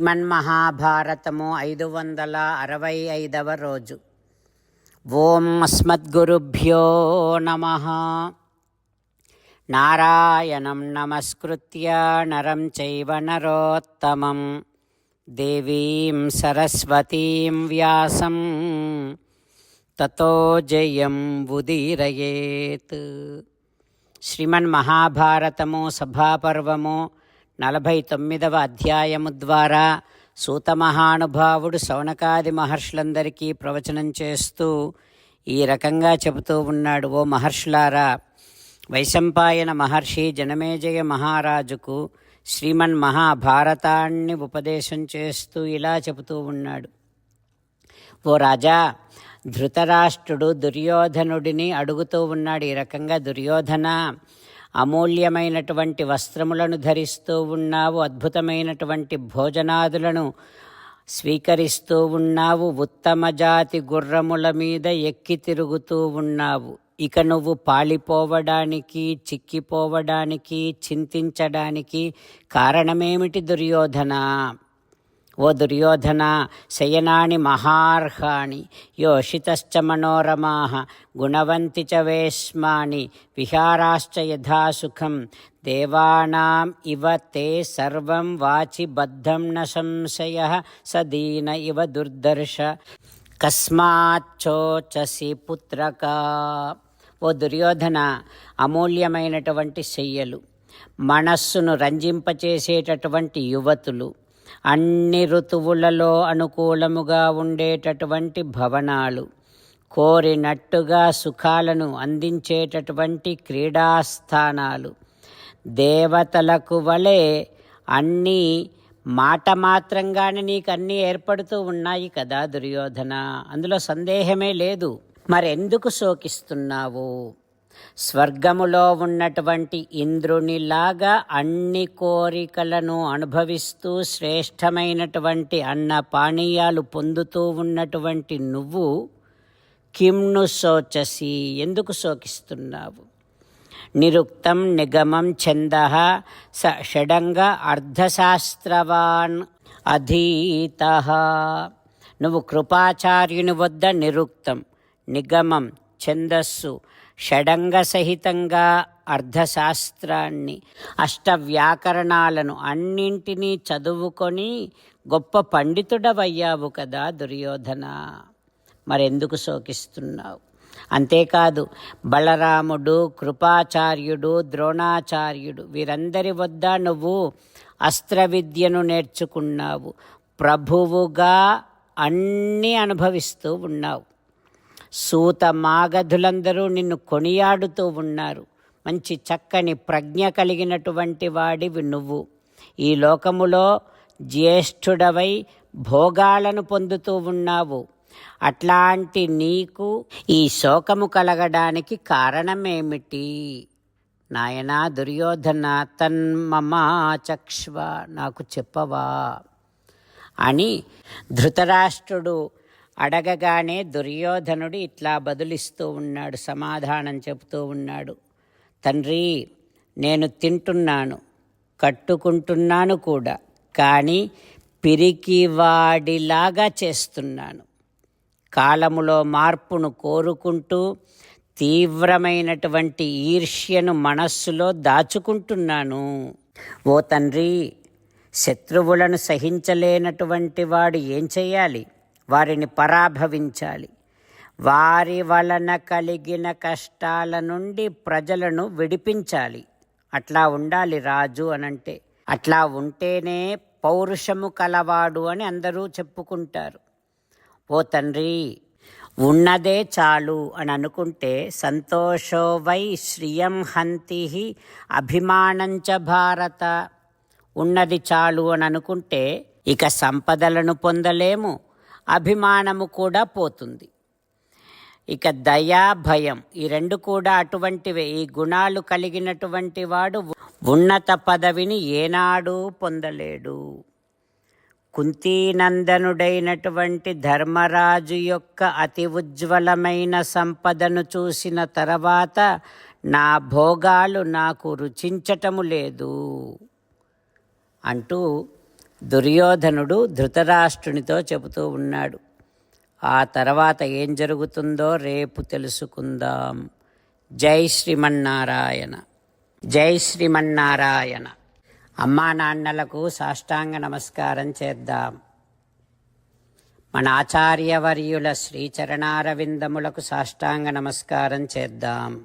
మన్మహాభారతము ఐదు వందల అరవై ఐదవ రోజు. ఓం అస్మద్గురుభ్యో నమ. నారాయణం నమస్కృత్య నరం చైవ నరోత్తమం. దేవీం సరస్వతీం వ్యాసం. తతో జయం ఉదీరయేత్. శ్రీమన్ మహాభారతము సభాపర్వము నలభై తొమ్మిదవ అధ్యాయము ద్వారా సూతమహానుభావుడు శౌనకాది మహర్షులందరికీ ప్రవచనం చేస్తూ ఈ రకంగా చెబుతూ ఉన్నాడు ఓ మహర్షులారా వైశంపాయన మహర్షి జనమేజయ మహారాజుకు శ్రీమన్ మహాభారతాన్ని ఉపదేశం చేస్తూ ఇలా చెబుతూ ఉన్నాడు. ఓ రాజా ధృతరాష్ట్రుడు దుర్యోధనుడిని అడుగుతూ ఉన్నాడు. ఈ రకంగా దుర్యోధన అమూల్యమైనటువంటి వస్త్రములను ధరిస్తూ ఉన్నావు అద్భుతమైనటువంటి భోజనాదులను స్వీకరిస్తూ ఉన్నావు ఉత్తమ జాతి గుర్రముల మీద ఎక్కి తిరుగుతూ ఉన్నావు. ఇక నువ్వు పాలిపోవడానికి చిక్కిపోవడానికి చింతించడానికి కారణమేమిటి దుర్యోధన? ఓ దుర్యోధన శయనాని మహార్హాణి యోషితశ్చ మనోరమా గుణవంతి చ వేష్మాని విహారాశ్చ యథాసుఖం దేవానాం ఇవ తే సర్వం వాచి బద్ధం న సంశయ సదీన ఇవ దుర్దర్శ. కస్మాచ్చోచసి పుత్రక. ఓ దుర్యోధన అమూల్యమైనటువంటి శయ్యలు మనస్సును రంజింపచేసేటటువంటి యువతులు అన్ని ఋతువులలో అనుకూలముగా ఉండేటటువంటి భవనాలు కోరినట్టుగా సుఖాలను అందించేటటువంటి క్రీడాస్థానాలు. దేవతలకు వలె అన్నీ మాట మాత్రంగానే నీకు అన్నీ ఏర్పడుతూ ఉన్నాయి కదా దుర్యోధన. అందులో సందేహమే లేదు. మరెందుకు శోకిస్తున్నావు? స్వర్గములో ఉన్నటువంటి ఇంద్రునిలాగా అన్ని కోరికలను అనుభవిస్తూ శ్రేష్టమైనటువంటి అన్న పానీయాలు పొందుతూ ఉన్నటువంటి నువ్వు కిమ్ను శోచసి ఎందుకు శోకిస్తున్నావు? నిరుక్తం నిగమం ఛంద స షడంగ అర్ధశాస్త్రవాన్ అధీత. నువ్వు కృపాచార్యుని వద్ద నిరుక్తం నిగమం ఛందస్సు షడంగ సహితంగా అర్ధశాస్త్రాన్ని అష్టవ్యాకరణాలను అన్నింటినీ చదువుకొని గొప్ప పండితుడవయ్యావు కదా దుర్యోధన. మరెందుకు శోకిస్తున్నావు? అంతేకాదు బలరాముడు కృపాచార్యుడు ద్రోణాచార్యుడు వీరందరి వద్ద నువ్వు అస్త్ర విద్యను నేర్చుకున్నావు. ప్రభువుగా అన్నీ అనుభవిస్తూ ఉన్నావు. సూత మాగధులందరూ నిన్ను కొనియాడుతూ ఉన్నారు. మంచి చక్కని ప్రజ్ఞ కలిగినటువంటి వాడివి నువ్వు. ఈ లోకములో జ్యేష్ఠుడవై భోగాలను పొందుతూ ఉన్నావు. అట్లాంటి నీకు ఈ శోకము కలగడానికి కారణమేమిటి? నాయనా దుర్యోధన తన్మమాచక్ష్వ నాకు చెప్పవా? అని ధృతరాష్ట్రుడు అడగగానే దుర్యోధనుడు ఇట్లా బదులిస్తూ ఉన్నాడు సమాధానం చెబుతూ ఉన్నాడు. తండ్రి నేను తింటున్నాను కట్టుకుంటున్నాను కూడా కానీ పిరికివాడిలాగా చేస్తున్నాను. కాలములో మార్పును కోరుకుంటూ తీవ్రమైనటువంటి ఈర్ష్యను మనస్సులో దాచుకుంటున్నాను. ఓ తండ్రి శత్రువులను సహించలేనటువంటి వాడు ఏం చేయాలి వారిని పరాభవించాలి. వారి వలన కలిగిన కష్టాల నుండి ప్రజలను విడిపించాలి. అట్లా ఉండాలి రాజు అనంటే. అట్లా ఉంటేనే పౌరుషము కలవాడు అని అందరూ చెప్పుకుంటారు. ఓ తండ్రి ఉన్నదే చాలు అని అనుకుంటే సంతోషో వై శ్రియం హంతి అభిమానంచ భారత. ఉన్నది చాలు అని అనుకుంటే ఇక సంపదలను పొందలేము. అభిమానము కూడా పోతుంది. ఇక దయా భయం. ఈ రెండు కూడా అటువంటివే. ఈ గుణాలు కలిగినటువంటి వాడు ఉన్నత పదవిని ఏనాడూ పొందలేడు. కుంతీనందనుడైనటువంటి ధర్మరాజు యొక్క అతి ఉజ్వలమైన సంపదను చూసిన తర్వాత నా భోగాలు నాకు రుచించటము లేదు అంటూ దుర్యోధనుడు ధృతరాష్ట్రునితో చెబుతూ ఉన్నాడు. ఆ తర్వాత ఏం జరుగుతుందో రేపు తెలుసుకుందాం. జై శ్రీమన్నారాయణ. జై శ్రీమన్నారాయణ. అమ్మా నాన్నలకు సాష్టాంగ నమస్కారం చేద్దాం. మన ఆచార్యవర్యుల శ్రీచరణారవిందములకు సాష్టాంగ నమస్కారం చేద్దాం.